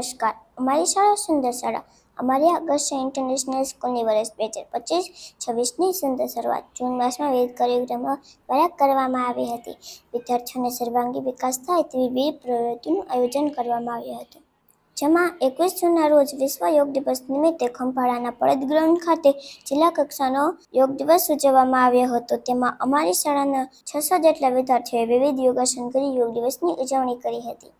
નમસ્કાર. અમારી શાળા સુંદર શાળા. અમારી આદર્શ ઇન્ટરનેશનલ સ્કૂલની વર્ષ બે હજાર પચીસ છવ્વીસની સુંદર શરૂઆત. જૂન માસમાં વિવિધ કાર્યક્રમો દ્વારા કરવામાં આવી હતી. વિદ્યાર્થીઓને સર્વાંગી વિકાસ થાય તેવી વિવિધ પ્રવૃત્તિનું આયોજન કરવામાં આવ્યું હતું. જેમાં એકવીસ જૂનના રોજ વિશ્વ યોગ દિવસ નિમિત્તે ખંભાળાના પડદ ગ્રાઉન્ડ ખાતે જિલ્લા કક્ષાનો યોગ દિવસ ઉજવવામાં આવ્યો હતો. તેમાં અમારી શાળાના છસો જેટલા વિદ્યાર્થીઓએ વિવિધ યોગાસન કરી યોગ દિવસની ઉજવણી કરી હતી.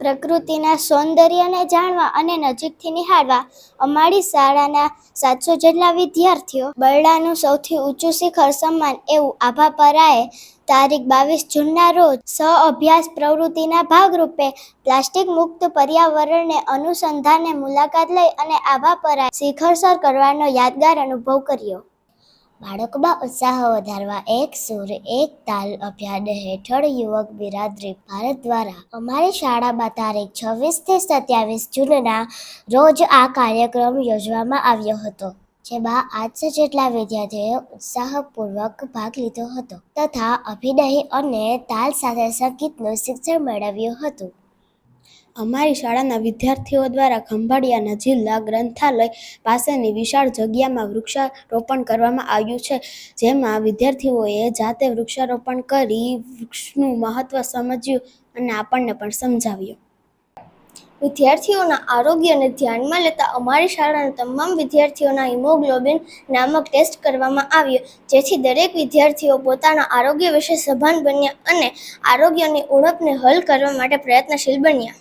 પ્રકૃતિના સૌંદર્યને જાણવા અને નજીકથી નિહાળવા અમારી શાળાના સાતસો જેટલા વિદ્યાર્થીઓ બરડાનું સૌથી ઊંચું શિખર સન્માન એવું આભાપરાએ તારીખ બાવીસ જૂનના રોજ સહ અભ્યાસ પ્રવૃત્તિના ભાગરૂપે પ્લાસ્ટિક મુક્ત પર્યાવરણને અનુસંધાને મુલાકાત લઈ અને આભાપરાએ શિખર સર કરવાનો યાદગાર અનુભવ કર્યો. બાળકોમાં ઉત્સાહ વધારવા એક સુર એક તાલ અભિયાન હેઠળ યુવક બિરાદરી ભારત દ્વારા અમારી શાળામાં તારીખ છવ્વીસથી સત્યાવીસ જૂનના રોજ આ કાર્યક્રમ યોજવામાં આવ્યો હતો જેમાં આઠસો જેટલા વિદ્યાર્થીઓએ ઉત્સાહપૂર્વક ભાગ લીધો હતો તથા અભિનય અને તાલ સાથે સંગીતનું શિક્ષણ મેળવ્યું હતું. અમારી શાળાના વિદ્યાર્થીઓ દ્વારા ખંભાળિયાના જિલ્લા ગ્રંથાલય પાસેની વિશાળ જગ્યામાં વૃક્ષારોપણ કરવામાં આવ્યું છે, જેમાં વિદ્યાર્થીઓએ જાતે વૃક્ષારોપણ કરી વૃક્ષનું મહત્વ સમજ્યું અને આપણને પણ સમજાવ્યું. વિદ્યાર્થીઓના આરોગ્યને ધ્યાનમાં લેતા અમારી શાળાના તમામ વિદ્યાર્થીઓના હિમોગ્લોબિન નામક ટેસ્ટ કરવામાં આવ્યો. જેથી દરેક વિદ્યાર્થીઓ પોતાના આરોગ્ય વિશે સભાન બન્યા અને આરોગ્યની ઉણપને હલ કરવા માટે પ્રયત્નશીલ બન્યા.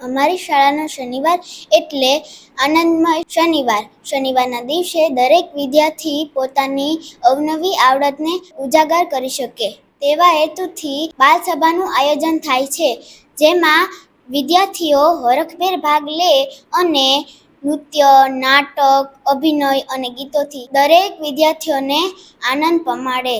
અમારી શાળાનો શનિવાર એટલે આનંદમય શનિવાર. શનિવારના દિવસે દરેક વિદ્યાર્થી પોતાની અવનવી આવડતને ઉજાગર કરી શકે. તેવા હેતુથી બાલસભાનું આયોજન થાય છે. જેમાં વિદ્યાર્થીઓ હરખભેર ભાગ લે અને નૃત્ય નાટક અભિનય અને ગીતોથી દરેક વિદ્યાર્થીઓને આનંદ પમાડે.